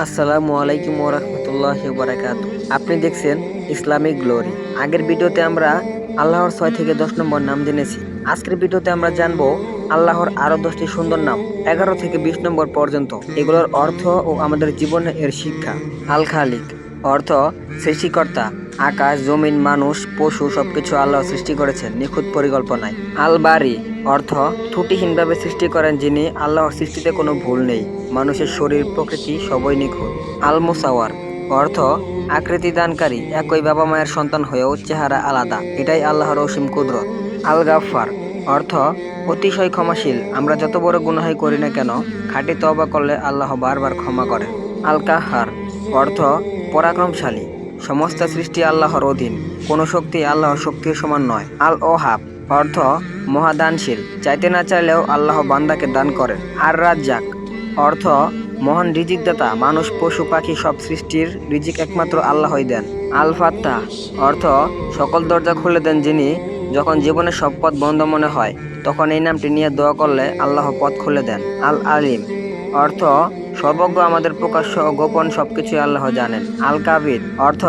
আসসালামু আলাইকুম ওরহমতুল্লাহ বারাকাত আপনি দেখছেন ইসলামিক গ্লোরি। আগের ভিডিওতে আমরা আল্লাহর ছয় থেকে দশ নম্বর নাম জেনেছি। আজকের ভিডিওতে আমরা জানব আল্লাহর আরও দশটি সুন্দর নাম, এগারো থেকে বিশ নম্বর পর্যন্ত। এগুলোর অর্থ ও আমাদের জীবনে এর শিক্ষা। আল খালিক। অর্থ সৃষ্টিকর্তা। আকাশ, জমিন, মানুষ, পশু সবকিছু আল্লাহ সৃষ্টি করেছেন, নিখুঁত পরিকল্পনায়। আল বারি অর্থ ত্রুটিহীনভাবে সৃষ্টি করেন যিনি আল্লাহর সৃষ্টিতে কোনো ভুল নেই। মানুষের শরীর প্রকৃতি সবই নিখুঁত। আল মুসাওয়ার অর্থ আকৃতি দানকারী, একই বাবা মায়ের সন্তান হয়েও চেহারা আলাদা। এটাই আল্লাহর অসীম কুদরত। আল গাফফার অর্থ অতিশয় ক্ষমাশীল, আমরা যত বড় গুনাহাই করি না কেন, খাঁটি তওবা করলে আল্লাহ বারবার ক্ষমা করেন। আল কাহার অর্থ পরাক্রমশালী সমস্ত সৃষ্টি আল্লাহর অধীন, কোনো শক্তি আল্লাহর শক্তির সমান নয়। আল ওহাব অর্থ মহাদানশীল, চাইতে না চাইলেও আল্লাহ বান্দাকে দান করেন। আর রাজ্জাক অর্থ মহান রিজিকদাতা, মানুষ, পশু, পাখি, সব সৃষ্টির রিজিক একমাত্র আল্লাহই দেন। আল ফাত্তা অর্থ সকল দরজা খুলে দেন যিনি যখন জীবনের সব পথ বন্ধ মনে হয়, তখন এই নামটি নিয়ে দোয়া করলে আল্লাহ পথ খুলে দেন। আল আলিম অর্থ সর্বজ্ঞ আমাদের প্রকাশ্য ও গোপন সবকিছুই আল্লাহ জানেন। আল কাবিদ অর্থ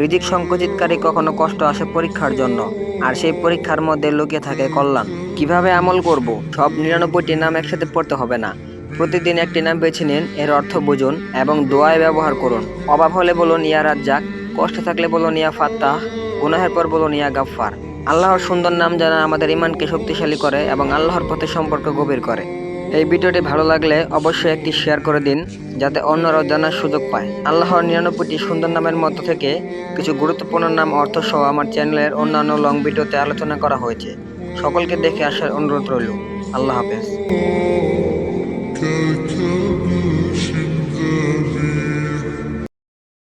রিজিক সংকুচিতকারী কখনো কষ্ট আসে পরীক্ষার জন্য, আর সেই পরীক্ষার মধ্যে লুকিয়ে থাকে কল্যাণ। কীভাবে আমল করব? সব নিরানব্বইটি নাম একসাথে পড়তে হবে না। প্রতিদিন একটি নাম বেছে নিন, এর অর্থ বুঝুন এবং দোয়ায় ব্যবহার করুন। অভাব হলে বলুন, ইয়া রাজ্জাক। কষ্ট থাকলে বলুন, ইয়া ফাত্তাহ। গুনাহের পর বলুন, ইয়া গাফফার। আল্লাহর সুন্দর নাম জানা আমাদের ইমানকে শক্তিশালী করে এবং আল্লাহর পথে সম্পর্ক গভীর করে। এই ভিডিওটি ভালো লাগলে অবশ্যই একটি শেয়ার করে দিন, যাতে অন্যরাও জানার সুযোগ পায়। আল্লাহর নিরানব্বইটি সুন্দর নামের মধ্য থেকে কিছু গুরুত্বপূর্ণ নাম অর্থ সহ আমার চ্যানেলের অন্যান্য লং ভিডিওতে আলোচনা করা হয়েছে। সকলকে দেখে আসার অনুরোধ রইল। আল্লাহ হাফেজ। Good